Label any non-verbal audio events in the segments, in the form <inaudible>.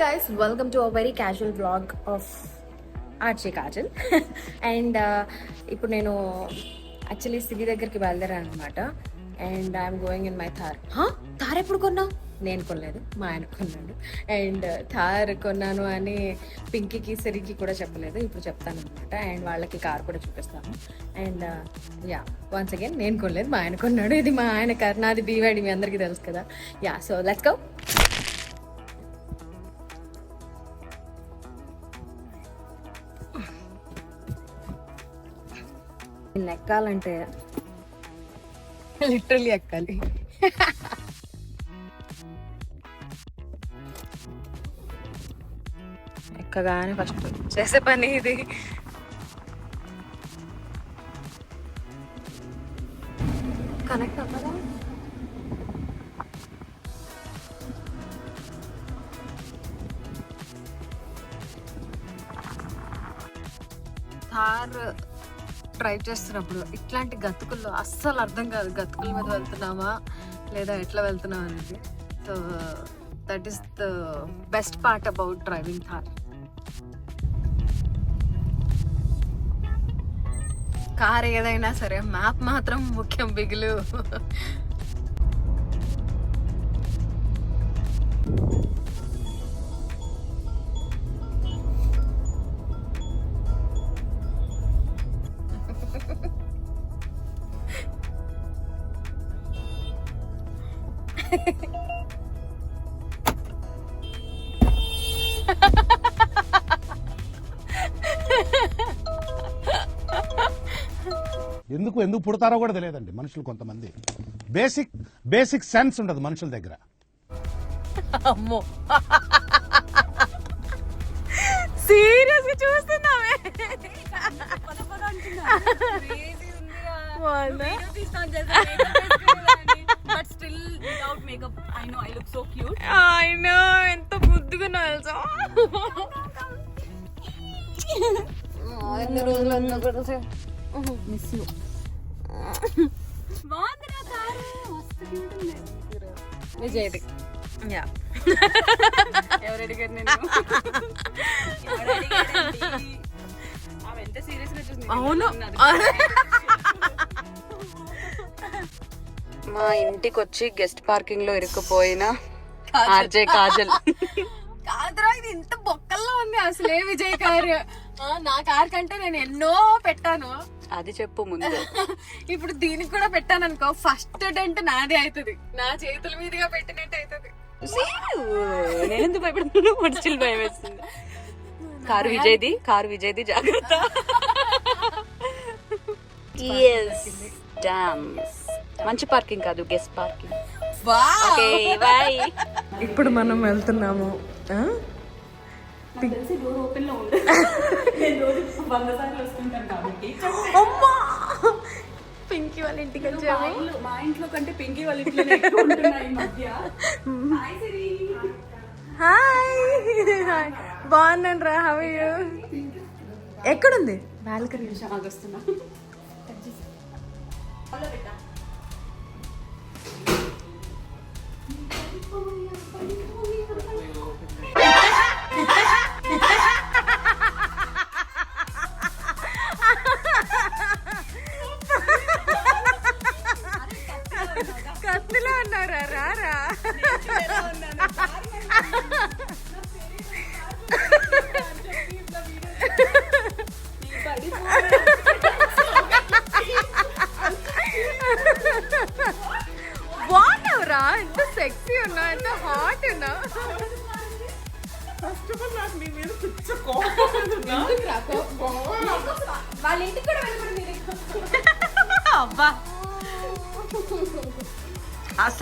Guys welcome to a very casual blog of ఆర్చే Kajal and ఇప్పుడు నేను actually సిగి దగ్గరికి బయలుదేరాను అనమాట and I'm going in my Thar Thar ఎప్పుడు కొన్నావు? నేను కొనలేదు. మా ఆయన కొన్నాడు. అండ్ థార్ uh, కొన్నాను అని పింకీకి సిరికి కూడా చెప్పలేదు. ఇప్పుడు చెప్తాను అనమాట అండ్ వాళ్ళకి కార్ కూడా చూపిస్తాను. అండ్ యా వన్స్ అగైన్ నేను కొనలేదు. మా ఆయన కొన్నాడు. ఇది మా ఆయన కార్ నాది బీవాడి మీ అందరికీ తెలుసు కదా. యా సో లెట్స్ గో దీన్ని ఎక్కాలంటే లిటరల్లీ ఎక్కాలి. ఎక్కగానే ఫస్ట్ చేసే పని ఇది. కనెక్ట్ అవ్వదా? థార్ డ్రైవ్ చేస్తున్నప్పుడు ఇట్లాంటి గతుకుల్లో అస్సలు అర్థం కాదు గతుకుల మీద వెళ్తున్నామా లేదా ఎట్లా వెళ్తున్నాం అనేది. So that is the best part about driving car car ఏదైనా సరే మ్యాప్ మాత్రం ముఖ్యం బిగులు. ఎందుకు ఎందుకు పుడతారో కూడా తెలియదండి మనుషులు కొంతమంది. బేసిక్ బేసిక్ సెన్స్ ఉండదు మనుషుల దగ్గర. అమ్మో. సీరియస్ చూస్తున్నావే? know, ఎంత ముద్దుగా తెలుసా? ఎన్ని రోజులు అన్నా కూడా విజయ్ది యా. ఎవరు అడిగారు <laughs> నేను అవును. మా ఇంటికి వచ్చి గెస్ట్ పార్కింగ్లో ఇరుక్కుపోయిన ఆర్జే కాజల్. కాదురా ఇది ఇంత బొక్కల్లో ఉంది. అసలే విజయ్ కార్. నా కార్ కంటే నేను ఎన్నో పెట్టాను. అది చెప్పు ముందు. <laughs> ఇప్పుడు దీనికి కూడా పెట్టాను అనుకో ఫస్ట్ డెంట్ నాదే అవుతుంది నా చేతుల మీదుగా పెట్టినట్టు అవుతుంది నేను ఎందుకు భయపడుతున్నాను మనుషులు భయం వేస్తుంది కారు విజయ్ది కారు విజయ్ది జాగ్రత్త. డామ్స్ మంచి పార్కింగ్ కాదు గెస్ట్ పార్కింగ్ ఇప్పుడు మనం వెళ్తున్నాము తెలిసి డోర్ ఓపెన్లో ఉంది. నేను రోజు వంద సార్లు వస్తుంటాను కాబట్టి. అమ్మా! పింకీ వాళ్ళ ఇంటికి మా వచ్చాము ఇంట్లో మా ఇంట్లో కంటే పింకీ వాళ్ళ మధ్య. హాయ్ హాయ్ బాగున్నాను రా హవ్ యూ ఎక్కడుంది? బాల్కనీ వస్తున్నా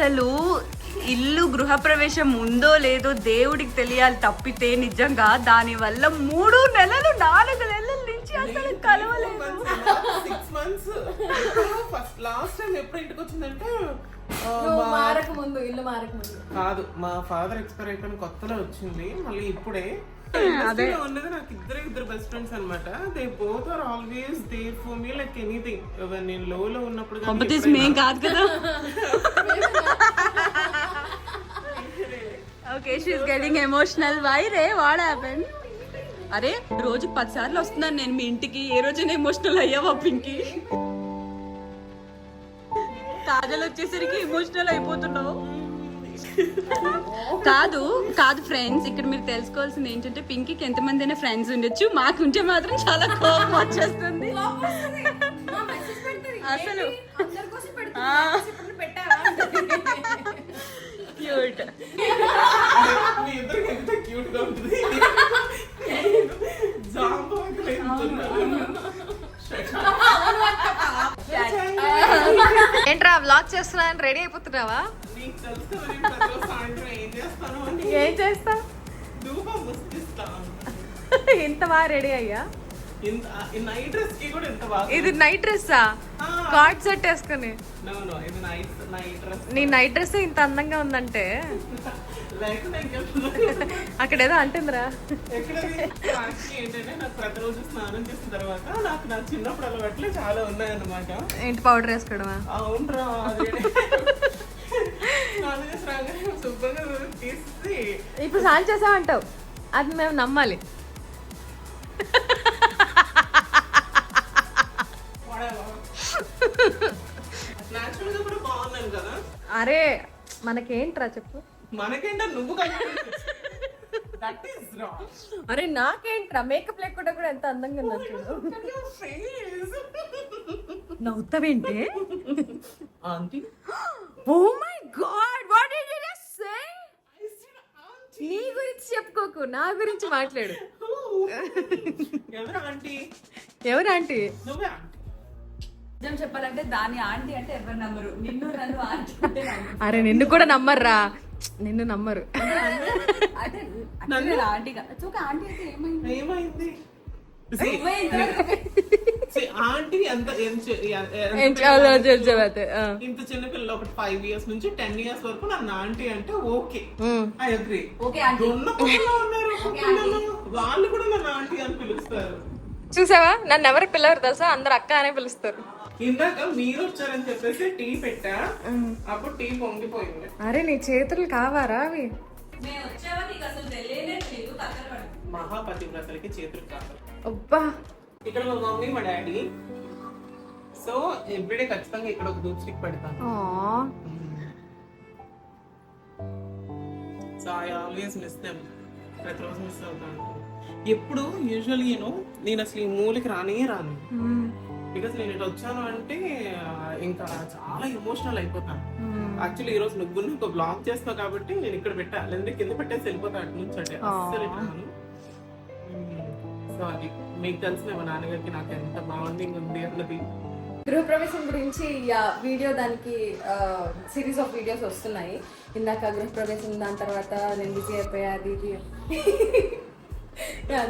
అసలు ఇల్లు గృహప్రవేశం ఉందో లేదో దేవుడికి తెలియాలి తప్పితే నిజంగా దాని వల్ల మూడు నెలలు నాలుగు నెలల నుంచి అసలు కలవలేదు six months first last time ఎప్పుడు ఇంటికి వచ్చిందంటే ఆ, నువ్వు మా- మారక ముందు ఇల్లు మారక ముందు. కాదు మా ఫాదర్ ఎక్స్పైర్ అయిపోయిన కొత్తలో వచ్చింది. మళ్ళీ ఇప్పుడే. ఇండస్ట్రీలో ఉన్నది నాకు ఇద్దరు ఇద్దరు బెస్ట్ ఫ్రెండ్స్ అన్నమాట. They both are always they for me like anything నేను లో లో ఉన్నప్పుడు కాదు కదా. <laughs> She is getting emotional why ray what happen అరే రోజు పది సార్లు వస్తున్నాను నేను మీ ఇంటికి. ఏ రోజైనా ఎమోషనల్ అయ్యావా పింకి? కాజల్ వచ్చేసరికి ఎమోషనల్ అయిపోతున్నావు. కాదు కాదు ఫ్రెండ్స్ ఇక్కడ మీరు తెలుసుకోవాల్సింది ఏంటంటే పింకీకి ఎంతమంది అయినా ఫ్రెండ్స్ ఉండొచ్చు మాకుంటే మాత్రం చాలా కోపం వచ్చేస్తుంది. అసలు. క్యూట్ మీ ఇద్దరికి ఎంత క్యూట్గా ఉంటుంది. జాంబాకులు ఏంట్రా వ్లాగ్ చేస్తున్నాను రెడీ అయిపోతున్నావా? ఏం చేస్తా? ఇంత <laughs> బాగా రెడీ అయ్యా? ఇది నైట్ డ్రెస్సా కార్డ్ సెట్ వేసుకుని. నో నైట్ డ్రెస్ ఇంత అందంగా ఉందంటే. అక్కడ ఏదో అంటుందిరా. ఎక్కడది యాక్చువల్లీ ఏంటంటే నాకు ప్రతిరోజు స్నానం చేసిన తర్వాత నాకు నా చిన్నప్పుడు అలవాట్లే చాలా ఉన్నాయన్నమాట. ఏంటి పౌడర్ వేసుకోవడమా? అవునరా స్నానం ఇప్పుడు సాన్ చేసామంటావు. అది మేము నమ్మాలి. అరే మనకేంట్రా చెప్పు? మనకేంటో నువ్వు దట్ ఈస్ రాంగ్ అరే నాకేంట్రా? మేకప్ లేకుండా కూడా ఎంత అందంగా ఉన్నా చూడు. నవ్వుతావేంటి aunty oh my god what did you just say నీ గురించి చెప్పుకోకు నా గురించి మాట్లాడు. ఎవరు ఆంటీ ఎవరు ఆంటీ నువ్వే ఆంటీ నిజం చెప్పాలంటే దాని ఆంటీ అంటే ఎవరు నమ్మరు. నిన్ను నన్ను ఆంటీ అంటే నమ్మరు. అరే నిన్ను కూడా నమ్మర్రా. నిన్ను నమ్మరు. అంటే actually ఆంటీ కాదు. చూక ఆంటీ అయితే ఏమైంది? ఏమైంది? ఆంటీ ఎంత ఎంత చె- ఎంత- ఏం చాలా చెప్పతే ఇంత చిన్న పిల్లలు ఒక ఫైవ్ ఇయర్స్ నుంచి టెన్ ఇయర్స్ వరకు నన్ను ఆంటీ అంటే okay. I agree okay aunty. ఉన్న పిల్లలు ఉన్నారు పిల్లలు. వాళ్ళు కూడా నన్ను ఆంటీ అని పిలుస్తారు. చూసావా? నన్ను ఎవరికి పిల్లరు తెలుసా? అందరు అక్క అనే పిలుస్తారు. ఇందాక మీరు వచ్చారని చెప్పేసి టీ పెట్టా. అప్పుడు టీ పొంగిపోయింది. అరే నీ చేతులు కావారా అవి? పడు. మహాపతివ్రతలకి చేతులు కాదు అబ్బా. ఇక్కడ మా మమ్మీ మా డాడీ. సో ఎవ్రీడే ఖచ్చితంగా ఇక్కడ ఒక దూప్ స్టిక్ పెడతాను. ఆ. So I always miss them ప్రతిరోజు మిస్ అవుతాను. ఎప్పుడు యూజువల్లీ నేను నేను అసలు ఈ మూలకి రానే రాను. బికాస్ నేను ఇటు వచ్చాను అంటే ఇంకా చాలా ఎమోషనల్ అయిపోతాను. యాక్చువల్లీ ఈ రోజు నువ్వు ఒక బ్లాగ్ చేస్తావు కాబట్టి నేను ఇక్కడ పెట్టా. లేదా కింద పెట్టేసి వెళ్ళిపోతా అటు నుంచి అంటే. అస్సలు ఇటు రాను. సో అది మీకు తెలిసిన మా నాన్నగారికి నాకు ఎంత బాండింగ్ ఉంది అన్నది. గృహప్రవేశం గురించి వీడియో దానికి సిరీస్ ఆఫ్ వీడియోస్ వస్తున్నాయి. ఇందాక గృహప్రవేశం దాని తర్వాత నేను బిజీ అయిపోయా అది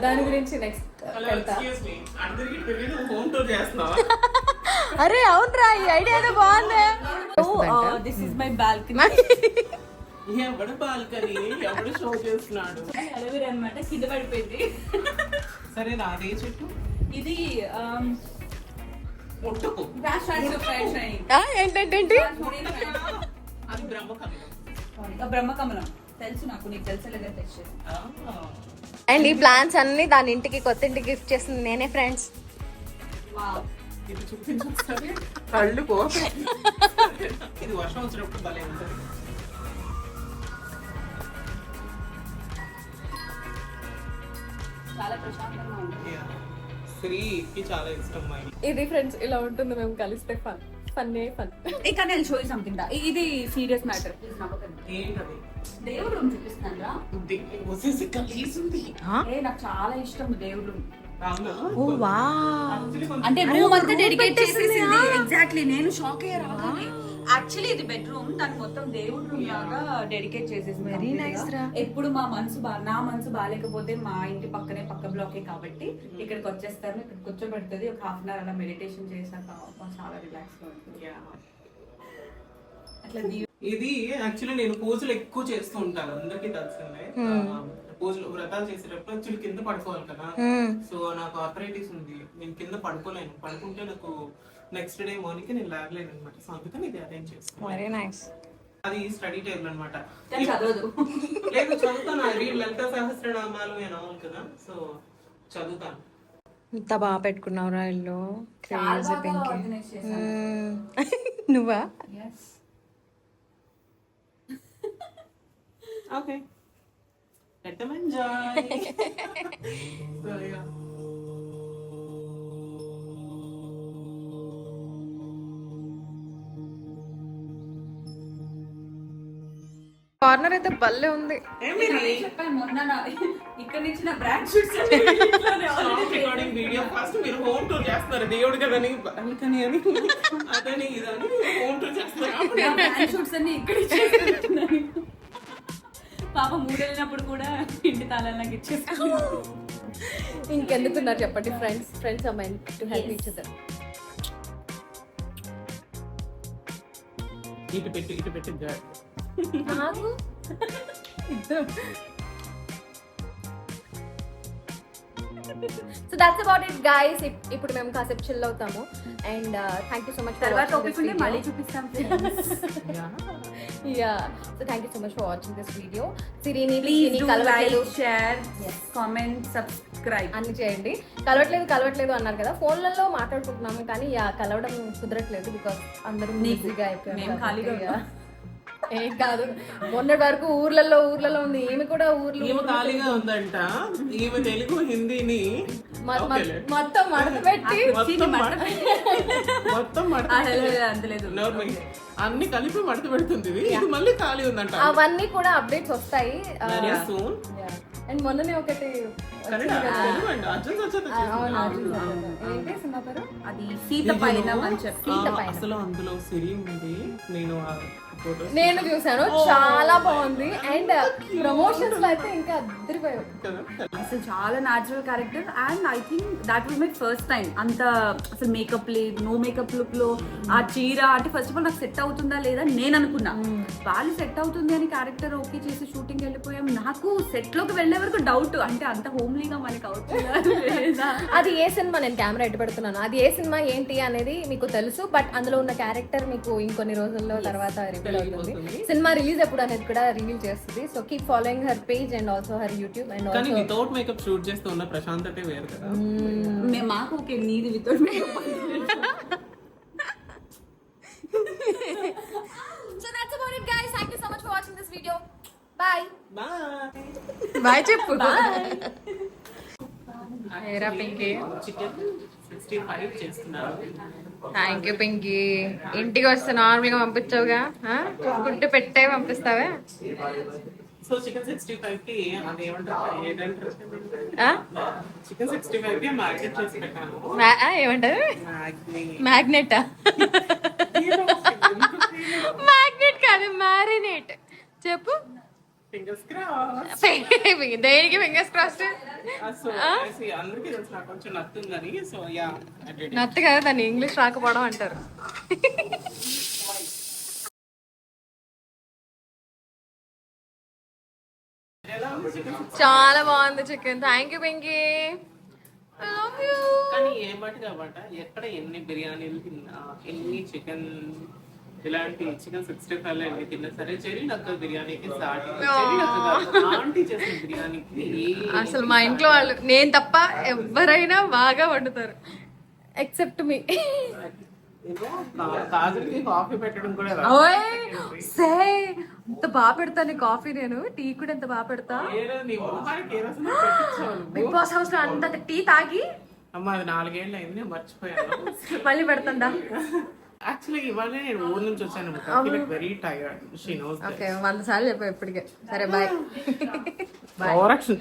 దాని గురించి నెక్స్ట్ హలో ఎక్స్క్యూజ్ మీ అందరికి తెలియదు హోమ్ టూర్ చేస్తున్నావా? <laughs> అరే అవునరా ఈ ఐడియా ఏదో బాగుంది. దిస్ ఇస్ మై బాల్కనీ ఎవడు బాల్కనీ ఎవడు షో చేస్తున్నాడు? అలవేరు అనమాట కింద పడిపోయింది. <laughs> సరే రాదే చెట్టు ఇది ముట్టుకు. ఏంటంటే అది బ్రహ్మకమలం. బ్రహ్మకమలం. తెలుసు నాకు నీకు తెలుసలేదా టెస్ట్ చేసి. అండ్ ఈ ప్లాన్స్ అన్ని దాని ఇంటికి కొత్త ఇంటికి గిఫ్ట్ చేసింది నేనే ఫ్రెండ్స్. ఇది చూపించు ఒకసారి కళ్ళు పోతాయి. ఇది వర్షం వచ్చినప్పుడు భలే ఉంటుంది. చాలా ప్రశాంతంగా ఉంటుంది. Yeah. శ్రీకి చాలా ఇష్టం మా ఇంట్లో. ఇది ఫ్రెండ్స్ ఇలా ఉంటుంది మేము కలిస్తే ఫన్. ఫన్నే ఫన్. ఇక నేను షో సంథింగ్ ఇది సీరియస్ మ్యాటర్ ఏంటది? దేవుడు room చూపిస్తాను రా. ది- వచ్చేసి కలిసింది. ఏ నాకు చాలా ఇష్టం దేవుడు. వా Actually కొంచెం అంటే రూమ్ అంతా డెడికేట్ చేసేసింది. ఎగ్జాక్ట్లీ నేను షాక్ అయ్యా రాగానే. యాక్చువల్లీ ఇది బెడ్రూమ్ దాన్ని మొత్తం దేవుడు రూమ్ లాగా డెడికేట్ చేసేసింది complete nice గా. రా. ఎప్పుడు మా మనసు బా నా మనసు బాగాలేకపోతే మా ఇంటి పక్కనే పక్క బ్లాకే కాబట్టి ఇక్కడికి వచ్చేస్తాను ఇక్కడ కూర్చోబెడుతుంది. ఒక హాఫ్ అన్ అవర్ అలా మెడిటేషన్ చేశాక చాలా రిలాక్స్గా ఉంటుంది. అట్లా ఇది యాక్చువల్లీ నేను పూజలు ఎక్కువ చేస్తూ ఉంటాను. అందరికీ తెలిసిందే. పూజలు వ్రతాలు చేసేటప్పుడు యాక్చువల్లీ కింద పడుకోవాలి కదా. సో నాకు ఆథరైటిస్ ఉంది. నేను కింద పడుకోలేను. పడుకుంటే నాకు నెక్స్ట్ డే మార్నింగ్ నేను లేగలేను అనమాట సో అందుకని ఇది అరేంజ్ నైస్ అది స్టడీ టేబుల్ అనమాట లేదు చదువుతాను. అది లలిత సహస్రనామాలు అని అవును కదా. సో చదువుతాను. ఇంత బాగా ఇల్లు. క్రేజీ పింక్ organize చేశాను. <laughs> నువ్వా? Okay. Let them enjoy. So, yeah. Corner అయితే భలే ఉంది. చెప్పాను మొన్న నా- ఇక్కడ నుంచి నా brand shoots recording video first మీరు హోమ్ టూర్ చేస్తున్నారు. దేవుడు కదని బాల్కనీ అని. అదని ఇదని హోమ్ టూర్ చేస్తున్నారు. అప్పుడు బ్రాండ్ షూట్స్ అన్ని ఇక్కడ ఇచ్చేస్తున్నాను పాప మూడెళ్ళినప్పుడు కూడా ఇంటి తాళాలు నాకు ఇచ్చేసుకున్నాను ఇంకెందుకున్నారు చెప్పండి ఫ్రెండ్స్ ఫ్రెండ్స్ అమ్మాయి టు హెల్ప్ ఈచ్ అదర్ ఇటు పెట్టి ఇటు పెట్టి జాగ్రత్త. So that's about it guys ఇప్పుడు మేము కాసేపు చిల్ అవుతాము. And thank you so much తర్వాత మళ్ళీ చూపిస్తాం yeah so thank you so much for watching this video సిరిని ప్లీజ్ కలవట్లేదు. షేర్ కామెంట్ సబ్స్క్రైబ్ అన్ని చేయండి. కలవట్లేదు కలవట్లేదు అన్నారు కదా. ఫోన్లలో మాట్లాడుకుంటున్నాము కానీ యా కలవడం కుదరట్లేదు బికాస్ అందరూ బిజీగా అయిపోయారు ఏం కాదు. మొన్నటి వరకు ఊర్లలో ఊర్లలో ఉంది. ఈమె కూడా ఊర్లో ఈమె ఖాళీగా ఉందంట. ఈమె తెలుగు హిందీని. మొత్తం మడత పెట్టి మొత్తం మడత. అన్ని కలిపి మడత పెడుతుంది. ఇది. ఇది మళ్ళీ ఖాళీ ఉందంట. అవన్నీ కూడా అప్డేట్స్ వస్తాయి. అండ్ మొన్ననే ఒకటి సినిమా పేరు? అది సీత పైన. అసలు అందులో సిరి ఉంది. నేను నేను చూసాను చాలా బాగుంది. అండ్ ప్రమోషన్స్లో అయితే ఇంకా అద్దరిపోయావు. అసలు చాలా natural character and I think that was my first time అంత అసలు మేకప్ లేదు నో మేకప్ లుక్లో. ఆ చీర అంటే ఫస్ట్ ఆఫ్ ఆల్ నాకు సెట్ అవుతుందా లేదా అని నేను అనుకున్నా. వాళ్ళు సెట్ అవుతుంది అని క్యారెక్టర్ ఓకే చేసి షూటింగ్ వెళ్ళిపోయాం. నాకు సెట్లోకి వెళ్ళే వరకు డౌట్ అంటే అంత హోమ్లీగా మనకి అవుతుందా లేదా? అది ఏ సినిమా? నేను కెమెరా ఎట్టు పెడుతున్నాను. అది ఏ సినిమా ఏంటి అనేది మీకు తెలుసు. బట్ అందులో ఉన్న క్యారెక్టర్ మీకు ఇంకొన్ని రోజుల్లో తర్వాత అవుతుంది. సినిమా రిలీజ్ ఎప్పుడు అనేది కూడా రివీల్ చేస్తుంది. So keep following her page and also her YouTube and కానీ వితౌట్ మేకప్ షూట్ చేస్తూ ఉన్న ప్రశాంతతే వేరు కదా. మే- మాకు ఓకే నీది without makeup so that's about it guys thank you so much for watching this video bye bye bye చెప్పు. ఏరా పింకీ చికెన్ సిక్స్టీ ఫైవ్ చేస్తున్నాను థ్యాంక్ యూ పింకీ ఇంటికి వస్తే నార్మల్గా పంపించావుగా ఫుడ్ పెట్టే పంపిస్తావా? సో చికెన్ సిక్స్టీ ఫైవ్కి అది ఏమంటారు? ఏదంటారు ఆ? చికెన్ సిక్స్టీ ఫైవ్కి మార్కెట్ చేసి పెట్టాను. మా- ఆ, ఏమంటారు? మ్యాగ్నీ మ్యాగ్నెటా మ్యాగ్నెట్ కాదు మ్యారినేట్ చెప్పు. ఫింగర్స్ క్రాస్ <laughs> దేనికి ఫింగర్స్ క్రాస్ సో అందరికీ తెలుసు నాకు కొంచెం నత్తుందని సో యా నత్తు కదా దాన్ని ఇంగ్లీష్ రాకపోవడం అంటారు. చాలా బాగుంది చికెన్. థ్యాంక్ యూ పింకీ కానీ ఏ మాట కాబట్టి ఎక్కడ ఎన్ని బిర్యానీలు ఎన్ని చికెన్ ఇలాంటి చికెన్ సిక్స్టీ ఫైవ్లో ఎన్ని తిన్నా సరే చెరి నక్క బిర్యానీకి ఆంటీ చేసిన బిర్యానీకి. అసలు మా ఇంట్లో వాళ్ళు నేను తప్ప ఎవరైనా బాగా వండుతారు. ఎక్సెప్ట్ మీ కాఫీ పెట్టడం కూడా సే బాగా పెడతాను కాఫీ నేను. టీ కూడా ఎంత బాగా పెడతా? బిగ్ బాస్ హౌస్లో అంత టీ తాగి. అమ్మ అది నాలుగేళ్ళు అయింది మర్చిపోయాను. మళ్ళీ పెడతాండా యాక్చువల్లీ ఇవాళ నేను ఊరు నుంచి వచ్చాను. Very tired she knows okay వంద సార్లు చెప్పావు ఇప్పటికే. సరే బాయ్ ఓవర్ యాక్షన్